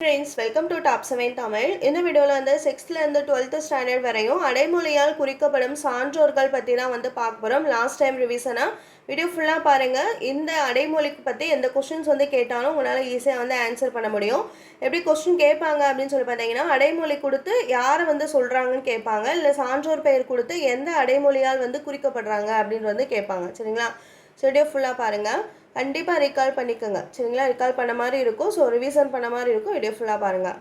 Friends welcome to top seven Tamil இந்த வீடியோவில் வந்து சிக்ஸ்த்லேருந்து டுவெல்த்து ஸ்டாண்டர்ட் வரையும் அடைமொழியால் குறிக்கப்படும் சான்றோர்கள் பற்றி தான் வந்து பார்க்க போகிறோம் லாஸ்ட் டைம் ரிவிஷனாக வீடியோ ஃபுல்லாக பாருங்கள் இந்த அடைமொழிக்கு பற்றி எந்த கொஷின்ஸ் வந்து கேட்டாலும் உங்களால் ஈஸியாக வந்து ஆன்சர் பண்ண முடியும். எப்படி கொஸ்டின் கேட்பாங்க அப்படின்னு சொல்லி பார்த்தீங்கன்னா அடைமொழி கொடுத்து யாரை வந்து சொல்கிறாங்கன்னு கேட்பாங்க. இல்லை சான்றோர் பெயர் கொடுத்து எந்த அடைமொழியால் வந்து குறிக்கப்படுறாங்க அப்படின்னு வந்து கேட்பாங்க. சரிங்களா? ஸோ வீடியோ ஃபுல்லாக பாருங்கள் கண்டிப்பாக ரீகால் பண்ணிக்கோங்க. சரிங்களா? ரீகால் பண்ண மாதிரி இருக்கும். ஸோ ரிவிசன் பண்ண மாதிரி இருக்கும். வீடியோ ஃபுல்லாக பாருங்கள்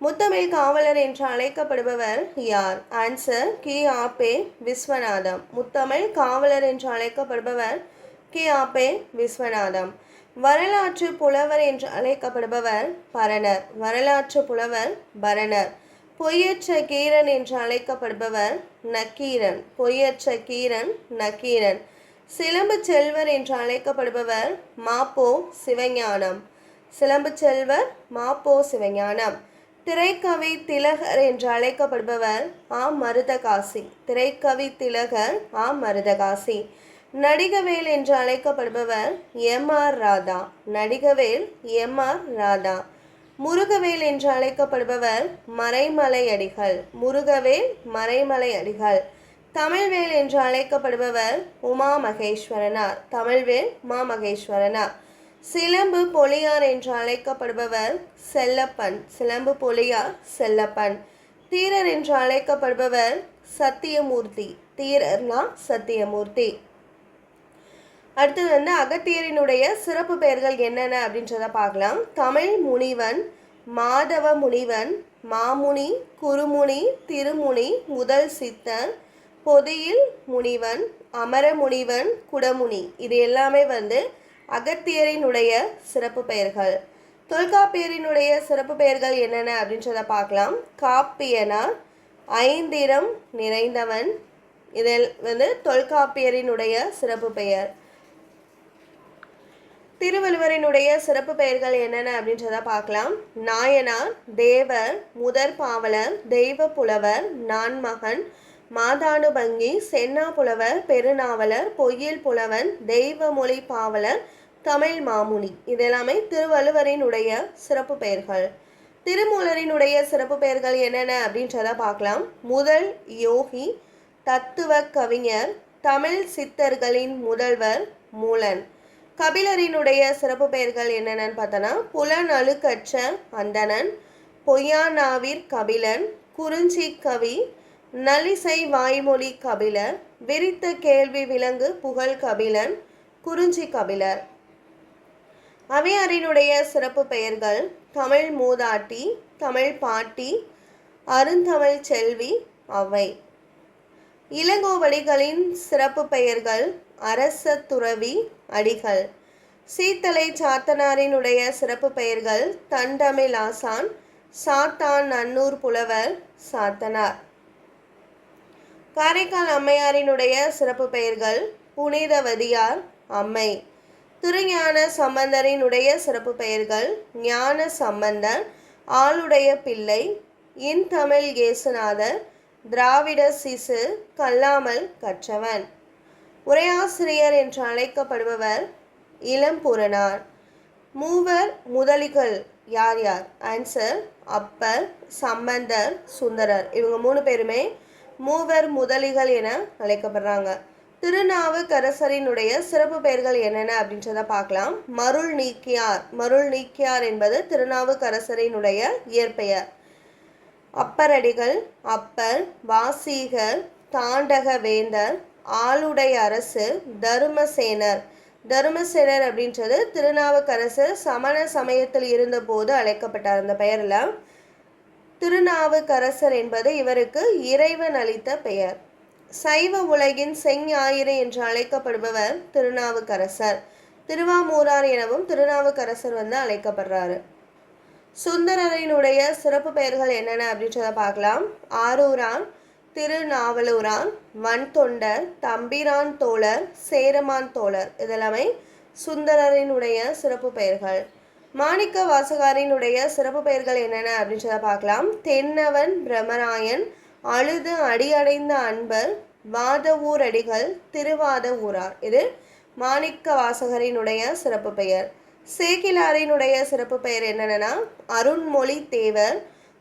முத்தமிழ் காவலர் என்று அழைக்கப்படுபவர் யார்? ஆன்சர் கி. ஆபே விஸ்வநாதம். முத்தமிழ் காவலர் என்று அழைக்கப்படுபவர் கி. ஆபே விஸ்வநாதம். வரலாற்று புலவர் என்று அழைக்கப்படுபவர் பரணர். வரலாற்று புலவர் பரணர். பொய்யற்ற கீரன் என்று அழைக்கப்படுபவர் நக்கீரன். பொய்யற்ற கீரன் நக்கீரன். சிலம்பு செல்வர் என்று அழைக்கப்படுபவர் மாப்போ சிவஞானம். சிலம்பு செல்வர் மாப்போ சிவஞானம். திரைக்கவி திலகர் என்று அழைக்கப்படுபவர் ஆ. மருதகாசி. திரைக்கவி திலகர் ஆ. மருதகாசி. நடிகவேல் என்று அழைக்கப்படுபவர் M. R. Radha. Nadigavel M. R. Radha. Murugavel என்று அழைக்கப்படுபவர் மறைமலை அடிகள் முருகவேல் மறைமலை அடிகள் தமிழ்வேல் என்று அழைக்கப்படுபவர் உமா மகேஸ்வரனார். தமிழ்வேல் உமா மகேஸ்வரனார். சிலம்பு பொலியார் என்று அழைக்கப்படுபவர் செல்லப்பன். சிலம்பு பொலியார் செல்லப்பன். தீரர் என்று அழைக்கப்படுபவர் சத்தியமூர்த்தி. தீரர்னா சத்தியமூர்த்தி. அடுத்தது வந்து அகத்தியரினுடைய சிறப்பு பெயர்கள் என்னென்ன அப்படின்றத பார்க்கலாம். தமிழ் முனிவன் மாதவ முனிவன் மாமுனி குருமுனி திருமுனி முதல் சித்தன் பொதியில் முனிவன் அமர முனிவன் குடமுனி இது எல்லாமே வந்து அகத்தியரினுடைய சிறப்பு பெயர்கள். தொல்காப்பியரினுடைய சிறப்பு பெயர்கள் என்னென்ன அப்படின்றத பார்க்கலாம். காப்பியனா ஐந்திரம் நிறைந்தவன் இதில் வந்து தொல்காப்பியரினுடைய சிறப்பு பெயர். திருவள்ளுவரினுடைய சிறப்பு பெயர்கள் என்னென்ன அப்படின்றத பார்க்கலாம். நாயனார் தேவர் முதற் பாவலர் தெய்வ புலவர் நான்மகன் மாதானுபங்கி சென்னா புலவர் பெருநாவலர் பொய்யில் புலவன் தெய்வமொழி பாவலர் தமிழ் மாமுனி. இதெல்லாமே திருவள்ளுவரினுடைய சிறப்பு பெயர்கள். திருமூலரினுடைய சிறப்பு பெயர்கள் என்னென்ன அப்படின்றத பார்க்கலாம். முதல் யோகி தத்துவ கவிஞர் தமிழ் சித்தர்களின் முதல்வர் மூலன். கபிலரினுடைய சிறப்பு பெயர்கள் என்னென்னு பார்த்தோன்னா புலன் அழுக்கற்ற அந்தணன் பொய்யானாவிற் கபிலன் குறிஞ்சி கவி நலிசை வாய்மொழி கபிலர் விரித்த கேள்வி விலங்கு புகழ் கபிலன் குறிஞ்சி கபிலர். அவையாரினுடைய சிறப்பு பெயர்கள் தமிழ் மூதாட்டி தமிழ் பாட்டி அருந்தமிழ் செல்வி அவை. இளங்கோவடிகளின் சிறப்பு பெயர்கள் அரச துறவி அடிகள். சீத்தலை சாத்தனாரினுடைய சிறப்பு பெயர்கள் தண்டமிழ் ஆசான் சாத்தான் நன்னூர் புலவர் சாத்தனார். காரைக்கால் அம்மையாரினுடைய சிறப்பு பெயர்கள் புனிதவதியார் அம்மை. திருஞான சம்பந்தரினுடைய சிறப்பு பெயர்கள் ஞான சம்பந்தர் ஆளுடைய பிள்ளை இன் தமிழ் இயேசுநாதர் திராவிட சிசு கல்லாமல் கற்றவன். உரையாசிரியர் என்று அழைக்கப்படுபவர் இளம்புறனார் மூவர் முதலிகள் யார் யார்? ஆன்சர் அப்பர் சம்பந்தர் சுந்தரர். இவங்க மூணு பேருமே மூவர் முதலிகள் என அழைக்கப்படுறாங்க. திருநாவுக்கரசரினுடைய சிறப்பு பெயர்கள் என்னென்ன அப்படின்றத பார்க்கலாம். மருள் நீக்கியார். மருள் நீக்கியார் என்பது திருநாவுக்கரசரினுடைய இயற்பெயர். அப்பரடிகள் அப்பர் வாசீகர் தாண்டக வேந்தர் ஆளுடைய அரசு தருமசேனர். தருமசேனர் அப்படின்றது திருநாவுக்கரசர் சமண சமயத்தில் இருந்தபோது அழைக்கப்பட்டார் அந்த பெயரில். திருநாவுக்கரசர் என்பது இவருக்கு இறைவன் அளித்த பெயர். சைவ உலகின் செஞ்ஞாயிறு என்று அழைக்கப்படுபவர் திருநாவுக்கரசர். திருவாமூரார் எனவும் திருநாவுக்கரசர் வந்து அழைக்கப்படுறாரு. சுந்தரரினுடைய சிறப்பு பெயர்கள் என்னென்ன அப்படின்றத பார்க்கலாம். ஆரூரான் திருநாவலூரான் வன்தொண்டர் தம்பிரான் தோழர் சேரமான் தோழர். இதெல்லாமே சுந்தரரினுடைய சிறப்பு பெயர்கள். மாணிக்க வாசகாரினுடைய சிறப்பு பெயர்கள் என்னென்ன அப்படின்றத பார்க்கலாம். தென்னவன் பிரமராயன் அழுது அடியடைந்த அன்பர் வாத ஊரடிகள் திருவாத ஊரார் இது மாணிக்க வாசகரினுடைய சிறப்பு பெயர். சேக்கிலாரினுடைய சிறப்பு பெயர் என்னென்னா அருண்மொழி தேவர்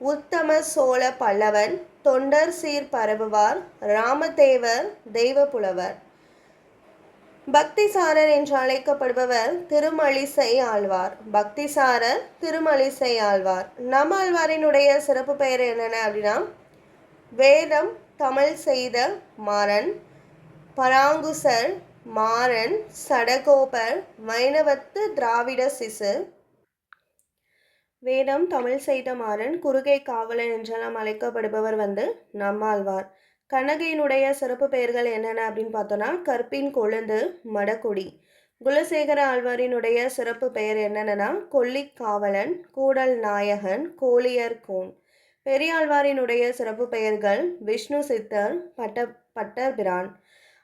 உத்தம சோழ பல்லவன் தொண்டர் சீர் பரவுவார் ராமதேவர் தெய்வ புலவர். பக்திசாரர் என்று அழைக்கப்படுபவர் திருமலிசை ஆழ்வார். பக்திசாரர் திருமலிசை ஆழ்வார். நம்மாழ்வாரினுடைய சிறப்பு பெயர் என்னென்ன அப்படின்னா வேதம் தமிழ் செய்த மாறன் பராங்குசர் மாறன் சடகோபர் வைணவத்து திராவிட சிசு. வேதம் தமிழ் செய்த மாறன் குறுகை காவலன் என்றெல்லாம் அழைக்கப்படுபவர் வந்து நம்மாழ்வார் கண்ணகையினுடைய சிறப்பு பெயர்கள் என்னென்ன அப்படின்னு பார்த்தோன்னா கற்பின் கொழுந்து மடக்குடி. குலசேகர ஆழ்வாரினுடைய சிறப்பு பெயர் என்னென்னா கொல்லிக் காவலன் கூடல் நாயகன் கோலியர் கோன். பெரியாழ்வாரினுடைய சிறப்பு பெயர்கள் விஷ்ணு சித்தர் பட்ட பட்டபிரான்.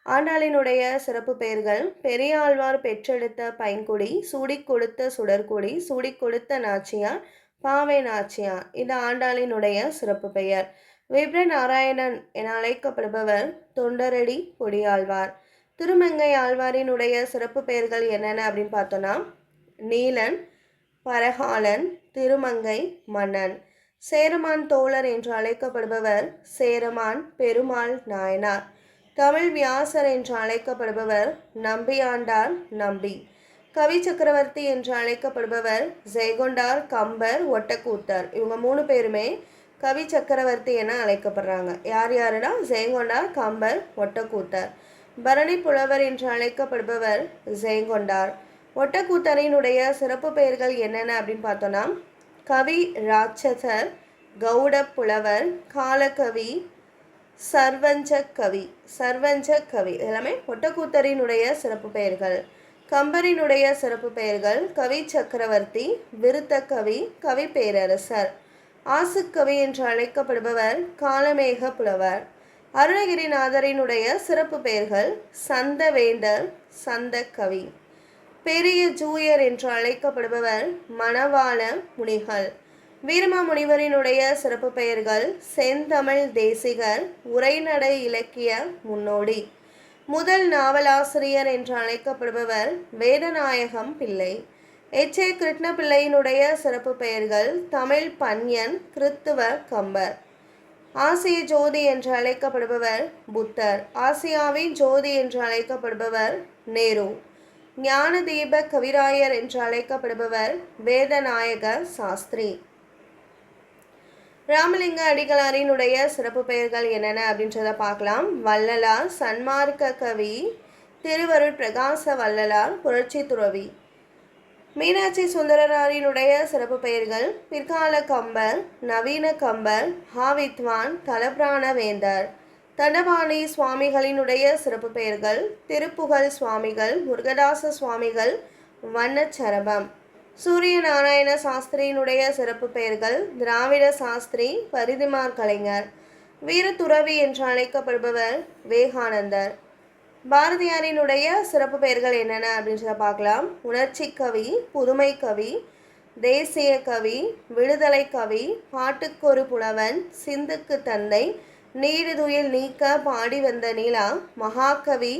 ஆண்டாளினுடைய சிறப்பு பெயர்கள் பெரியாழ்வார் பெற்றெடுத்த பைங்குடி சூடிக் கொடுத்த சுடற்குடி சூடிக் கொடுத்த நாச்சியார் பாவை நாச்சியார். இது ஆண்டாளினுடைய சிறப்பு பெயர். விப்ர நாராயணன் என அழைக்கப்படுபவர் தொண்டரடி கொடியாழ்வார் திருமங்கை ஆழ்வாரினுடைய சிறப்பு பெயர்கள் என்னென்ன அப்படின்னு பார்த்தோன்னா நீலன் பரகாலன் திருமங்கை மன்னன். சேரமான் தோழர் என்று அழைக்கப்படுபவர் சேரமான் பெருமாள் நாயனார். தமிழ் வியாசர் என்று அழைக்கப்படுபவர் நம்பியாண்டார் நம்பி. கவி சக்கரவர்த்தி என்று அழைக்கப்படுபவர் ஜெயகொண்டார் கம்பர் ஒட்டக்கூத்தர். இவங்க மூணு பேருமே கவி சக்கரவர்த்தி என அழைக்கப்படுறாங்க. யார் யாருன்னா? ஜெயங்கொண்டார் கம்பர் ஒட்டக்கூத்தர். பரணி புலவர் என்று அழைக்கப்படுபவர் ஜெயங்கொண்டார் ஒட்டக்கூத்தரினுடைய சிறப்பு பெயர்கள் என்னென்ன அப்படின்னு பார்த்தோன்னா கவி ராட்சசர் கௌட புலவர் காலகவி சர்வஞ்ச கவி. சர்வஞ்ச கவி. எல்லாமே ஒட்டக்கூத்தரினுடைய சிறப்பு பெயர்கள். கம்பரினுடைய சிறப்பு பெயர்கள் கவி சக்கரவர்த்தி விருத்த கவி கவி பேரரசர் ஆசுக்கவி என்று அழைக்கப்படுபவர் காலமேக புலவர். அருணகிரிநாதரினுடைய சிறப்பு பெயர்கள் சந்தவேந்தர் சந்த கவி பெரிய ஜூயர் என்று அழைக்கப்படுபவர் மணவாள முனிகள். வீரம முனிவரினுடைய சிறப்பு பெயர்கள் செந்தமிழ் தேசிகர் உரைநடை இலக்கிய முன்னோடி. முதல் நாவலாசிரியர் என்று அழைக்கப்படுபவர் வேதநாயகம் பிள்ளை. எச். ஏ. கிருஷ்ணபிள்ளையினுடைய சிறப்பு பெயர்கள் தமிழ் பன்யன் கிறித்துவ கம்பர். ஆசிய ஜோதி என்று அழைக்கப்படுபவர் புத்தர். ஆசியாவின் ஜோதி என்று அழைக்கப்படுபவர் நேரு. ஞானதீப கவிராயர் என்று அழைக்கப்படுபவர் வேதநாயக சாஸ்திரி. ராமலிங்க அடிகளாரினுடைய சிறப்பு பெயர்கள் என்னென்ன அப்படின்றத பார்க்கலாம். வள்ளலார் சன்மார்க்க கவி திருவருள் பிரகாச வள்ளலார் புரட்சி துறவி. மீனாட்சி சுந்தரராரினுடைய சிறப்பு பெயர்கள் பிற்கால கம்பர் நவீன கம்பர் ஹாவித்வான் தலபிராண வேந்தர். தண்டபாணி சுவாமிகளினுடைய சிறப்பு பெயர்கள் திருப்புகழ் சுவாமிகள் முருகதாச சுவாமிகள் வண்ணச்சரபம். சூரிய நாராயண சாஸ்திரியினுடைய சிறப்பு பெயர்கள் திராவிட சாஸ்திரி பரிதிமார் கலைஞர். வீரத்துறவி என்று அழைக்கப்படுபவர் விவேகானந்தர். பாரதியாரினுடைய சிறப்பு பெயர்கள் என்னென்ன அப்படின்றத பார்க்கலாம். உணர்ச்சி கவி புதுமை கவி தேசிய கவி விடுதலை கவி பாட்டுக்கொரு புலவன் சிந்துக்கு தந்தை நீடுதுயில் நீக்க பாடி வந்த நிலா மகாகவி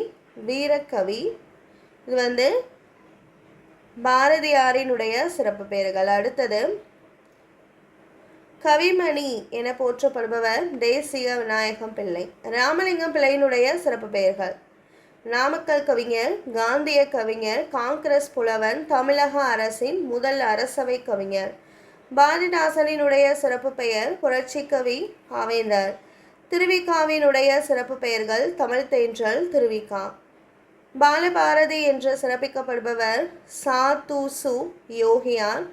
வீரக்கவி. இது வந்து பாரதியாரினுடைய சிறப்பு பெயர்கள். அடுத்தது கவிமணி என போற்றப்படுபவர் தேசிய விநாயகம் பிள்ளை. ராமலிங்கம் பிள்ளையினுடைய சிறப்பு பெயர்கள். நாமக்கல் கவிஞர் காந்திய கவிஞர் காங்கிரஸ் புலவன் தமிழக அரசின் முதல் அரசவை கவிஞர். பாரதிதாசனினுடைய சிறப்பு பெயர் புரட்சி கவி பாவேந்தர் திருவிக்காவினுடைய சிறப்பு பெயர்கள் தமிழ் தேன்றல் திருவிக்கா பாலபாரதி என்று சிறப்பிக்கப்படுபவர் சா தூசு யோகியார்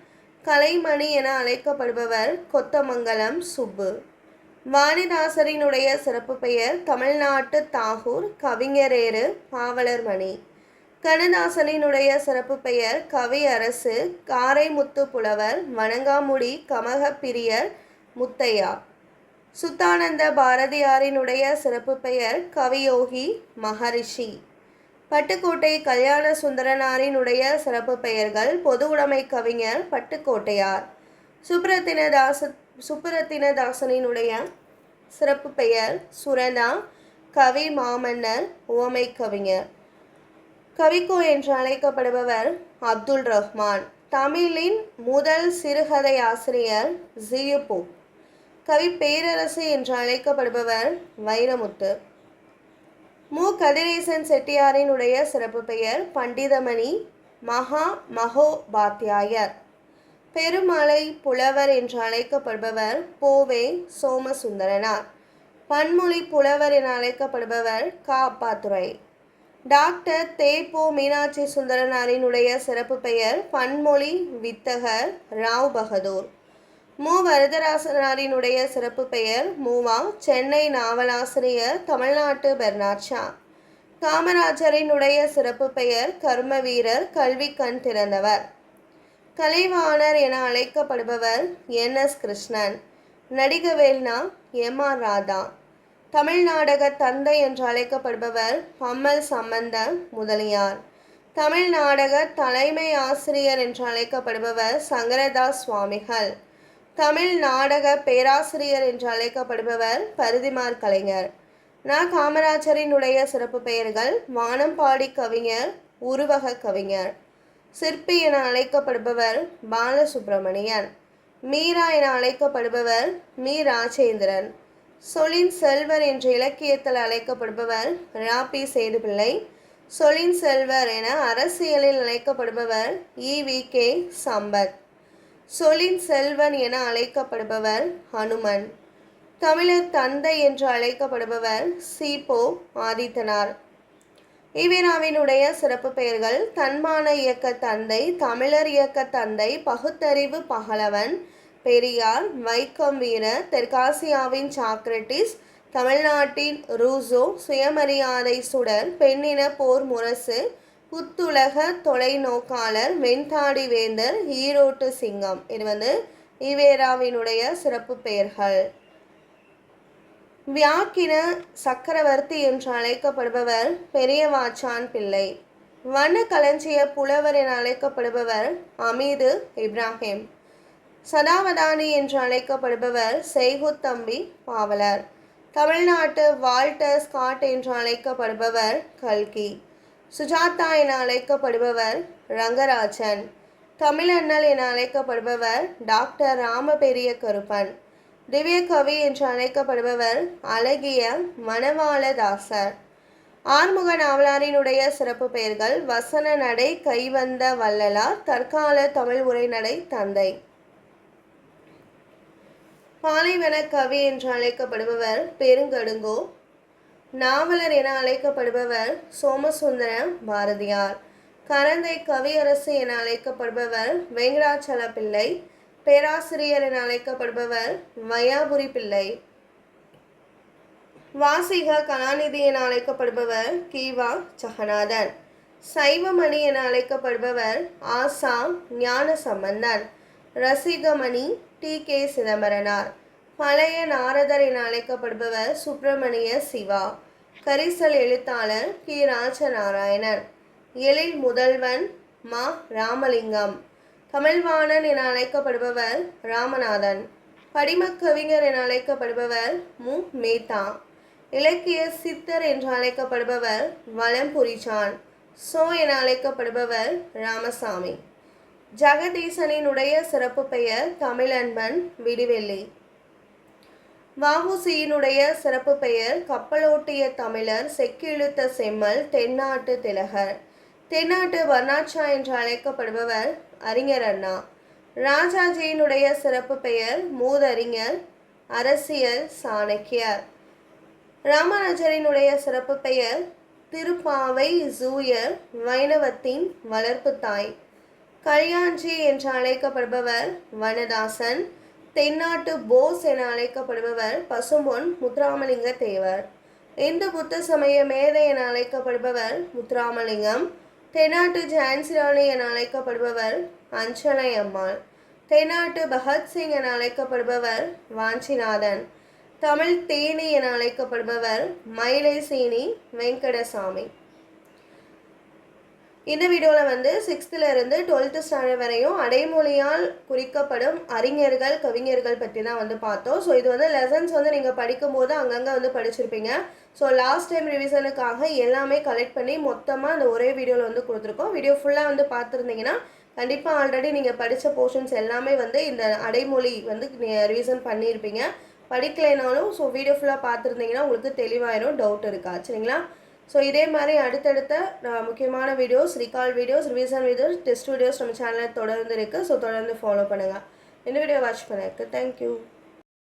கலைமணி என அழைக்கப்படுபவர் கொத்தமங்கலம் சுப்பு. வாணிதாசரினுடைய சிறப்பு பெயர் தமிழ்நாட்டு தாகூர் கவிஞரேறு பாவலர்மணி. கண்ணதாசனினுடைய சிறப்பு பெயர் கவி அரசு காரைமுத்து புலவர் வணங்காமுடி கமகப்பிரியர் முத்தையா. சுத்தானந்த பாரதியாரினுடைய சிறப்பு பெயர் கவியோகி மகரிஷி. பட்டுக்கோட்டை கல்யாண சுந்தரனாரினுடைய சிறப்பு பெயர்கள் பொது உடைமை கவிஞர் பட்டுக்கோட்டையார். சுப்ரத்தினதாச சுப்புரத்தினதாசனினுடைய சிறப்பு பெயர் சுரதா கவி மாமன்னர் ஓமை கவிஞர். கவிக்கோ என்று அழைக்கப்படுபவர் அப்துல் ரஹ்மான். தமிழின் முதல் சிறுகதை ஆசிரியர் ஜியுபு கவி பேரரசு என்று அழைக்கப்படுபவர் வைரமுத்து. மு. கதிரேசன் செட்டியாரினுடைய சிறப்பு பெயர் பண்டிதமணி மகா மகோபாத்தியாயர் பெருமலை புலவர் என்று அழைக்கப்படுபவர் போவே சோமசுந்தரனார். பன்மொழி புலவர் என அழைக்கப்படுபவர் கா அப்பாத்துரை டாக்டர் தேப்போ மீனாட்சி சுந்தரனாரினுடைய சிறப்பு பெயர் பன்மொழி வித்தகர் ராவ் பகதூர் மு. வரதராசனாரினுடைய சிறப்பு பெயர் மூவா சென்னை நாவலாசிரியர் தமிழ்நாட்டு பெர்னாட்சா காமராஜரினுடைய சிறப்பு பெயர் கர்ம வீரர் கல்வி கண் திறந்தவர். கலைவாணர் என அழைக்கப்படுபவர் என் எஸ் கிருஷ்ணன். நடிகவேல்னா எம் ஆர் ராதா. தமிழ் நாடக தந்தை என்று அழைக்கப்படுபவர் அம்மல் சம்பந்த முதலியார். தமிழ் நாடக தலைமை ஆசிரியர் என்று அழைக்கப்படுபவர் சங்கரதாஸ் சுவாமிகள். தமிழ் நாடக பேராசிரியர் என்று அழைக்கப்படுபவர் பருதிமார் கலைஞர். நான் காமராஜரினுடைய சிறப்பு பெயர்கள் வானம்பாடி கவிஞர் உருவக கவிஞர். சிற்பி என அழைக்கப்படுபவர் பாலசுப்பிரமணியன் மீரா என அழைக்கப்படுபவர் மீ. ராஜேந்திரன். சொலின் செல்வர் என்ற இலக்கியத்தில் அழைக்கப்படுபவர் ராபி சேதுபிள்ளை. சொலின் செல்வர் என அரசியலில் அழைக்கப்படுபவர் இ. வி. கே. சம்பத். சொலின் செல்வன் என அழைக்கப்படுபவர் ஹனுமன். தமிழர் தந்தை என்று அழைக்கப்படுபவர் சிபோ ஆதித்தனார். இவ்வினாவினுடைய சிறப்பு பெயர்கள் தன்மான இயக்க தந்தை தமிழர் இயக்க தந்தை பகுத்தறிவு பகலவன் பெரியார் வைக்கம் வீரர் தெற்காசியாவின் சாக்ரட்டிஸ் தமிழ்நாட்டின் ரூசோ சுயமரியாதை சுடர் பெண்ணின போர் முரசு புத்துலக தொலைநோக்காளர் வெண்தாடி வேந்தர் ஈரோட்டு சிங்கம். இது வந்து ஈவேராவினுடைய சிறப்பு பெயர்கள். வியாக்கின சக்கரவர்த்தி என்று அழைக்கப்படுபவர் பெரியவாச்சான் பிள்ளை. வண்ண களஞ்சிய புலவர் என அழைக்கப்படுபவர் அமீது இப்ராஹிம். சதாவதானி என்று அழைக்கப்படுபவர் செய்குத்தம்பி பாவலர். தமிழ்நாட்டு வால்டர் ஸ்காட் என்று அழைக்கப்படுபவர் கல்கி. சுஜாதா என அழைக்கப்படுபவர் ரங்கராஜன். தமிழண்ணல் என அழைக்கப்படுபவர் டாக்டர் ராமபெரிய கருப்பன். திவ்ய கவி என்று அழைக்கப்படுபவர் அழகிய மணவாளதாசர். ஆறுமுக நாவலாரினுடைய சிறப்பு பெயர்கள் வசன நடை கைவந்த வள்ளலார் தற்கால தமிழ் உரைநடை தந்தை. பாலைவன கவி என்று அழைக்கப்படுபவர் பெருங்கடுங்கோ. நாவலர் என அழைக்கப்படுபவர் சோமசுந்தர பாரதியார். கரந்தை கவியரசு என அழைக்கப்படுபவர் வெங்கடாச்சல பிள்ளை பேராசிரியர் என அழைக்கப்படுபவர் வையாபுரி பிள்ளை. வாசிக கலாநிதி என அழைக்கப்படுபவர் கீவா ஜெகநாதன் சைவமணி என அழைக்கப்படுபவர் ஆசா ஞான சம்பந்தன் ரசிகமணி டி கே சிதம்பரனார். பழைய நாரதர் என அழைக்கப்படுபவர் சுப்பிரமணிய சிவா. கரிசல் எழுத்தாளர் கி. ராஜநாராயணன். எழில் முதல்வன் மா. ராமலிங்கம். தமிழ்வாணன் என அழைக்கப்படுபவர் ராமநாதன். படிமக் கவிஞர் என அழைக்கப்படுபவர் மு. மேத்தா. இலக்கிய சித்தர் என்று அழைக்கப்படுபவர் வளம்புரிச்சான். சோ என அழைக்கப்படுபவர் ராமசாமி. ஜெகதீசனினுடைய சிறப்பு பெயர் தமிழன்பன் விடிவெள்ளி. வஉசியினுடைய சிறப்பு பெயர் கப்பலோட்டிய தமிழர் செக்கிழுத்த செம்மல் தென்னாட்டு திலகர். தென்னாட்டு வர்ணாட்சா என்று அழைக்கப்படுபவர் அறிஞர் அண்ணா. ராஜாஜியினுடைய சிறப்பு பெயர் மூதறிஞர் அரசியல் சாணக்கியர். ராமானுஜரினுடைய சிறப்பு பெயர் திருப்பாவை ஜூயர் வைணவத்தின் வளர்ப்பு தாய். கல்யாண்ஜி என்று அழைக்கப்படுபவர் வனதாசன் தென்னாட்டு போஸ் என அழைக்கப்படுபவர் பசும்பொன் முத்துராமலிங்க தேவர் இந்து புத்த சமய மேதை என அழைக்கப்படுபவர் முத்துராமலிங்கம். தென்னாட்டு ஜான்சிராணி என அழைக்கப்படுபவர் அஞ்சனை அம்மாள் தென்னாட்டு பகத்சிங் என அழைக்கப்படுபவர் வாஞ்சிநாதன். தமிழ் தேனி என அழைக்கப்படுபவர் மயிலை சீனி வெங்கடசாமி. இந்த வீடியோவில் வந்து சிக்ஸ்த்துலேருந்து டுவெல்த்து ஸ்டாண்டர்ட் வரையும் அடைமொழியால் குறிக்கப்படும் அறிஞர்கள் கவிஞர்கள் பற்றி தான் வந்து பார்த்தோம். ஸோ இது வந்து லெசன்ஸ் வந்து நீங்கள் படிக்கும்போது அங்கங்கே வந்து படிச்சிருப்பீங்க. ஸோ லாஸ்ட் டைம் ரிவிஷனுக்காக எல்லாமே கலெக்ட் பண்ணி மொத்தமாக அந்த ஒரே வீடியோவில் வந்து கொடுத்துருக்கோம். வீடியோ ஃபுல்லாக வந்து பார்த்துருந்தீங்கன்னா கண்டிப்பாக ஆல்ரெடி நீங்கள் படித்த போர்ஷன்ஸ் எல்லாமே வந்து இந்த அடைமொழி வந்து ரிவிஷன் பண்ணியிருப்பீங்க. படிக்கலைனாலும் ஸோ வீடியோ ஃபுல்லாக பார்த்துருந்தீங்கன்னா உங்களுக்கு தெளிவாயிரும் டவுட் இருக்கா சரிங்களா? ஸோ இதே மாதிரி அடுத்தடுத்த முக்கியமான videos recall videos revision videos test videos நம்ம சேனலில் தொடர்ந்து இருக்குது ஸோ தொடர்ந்து ஃபாலோ பண்ணுங்கள் இந்த வீடியோ வாட்ச் பண்ணதுக்கு தேங்க்யூ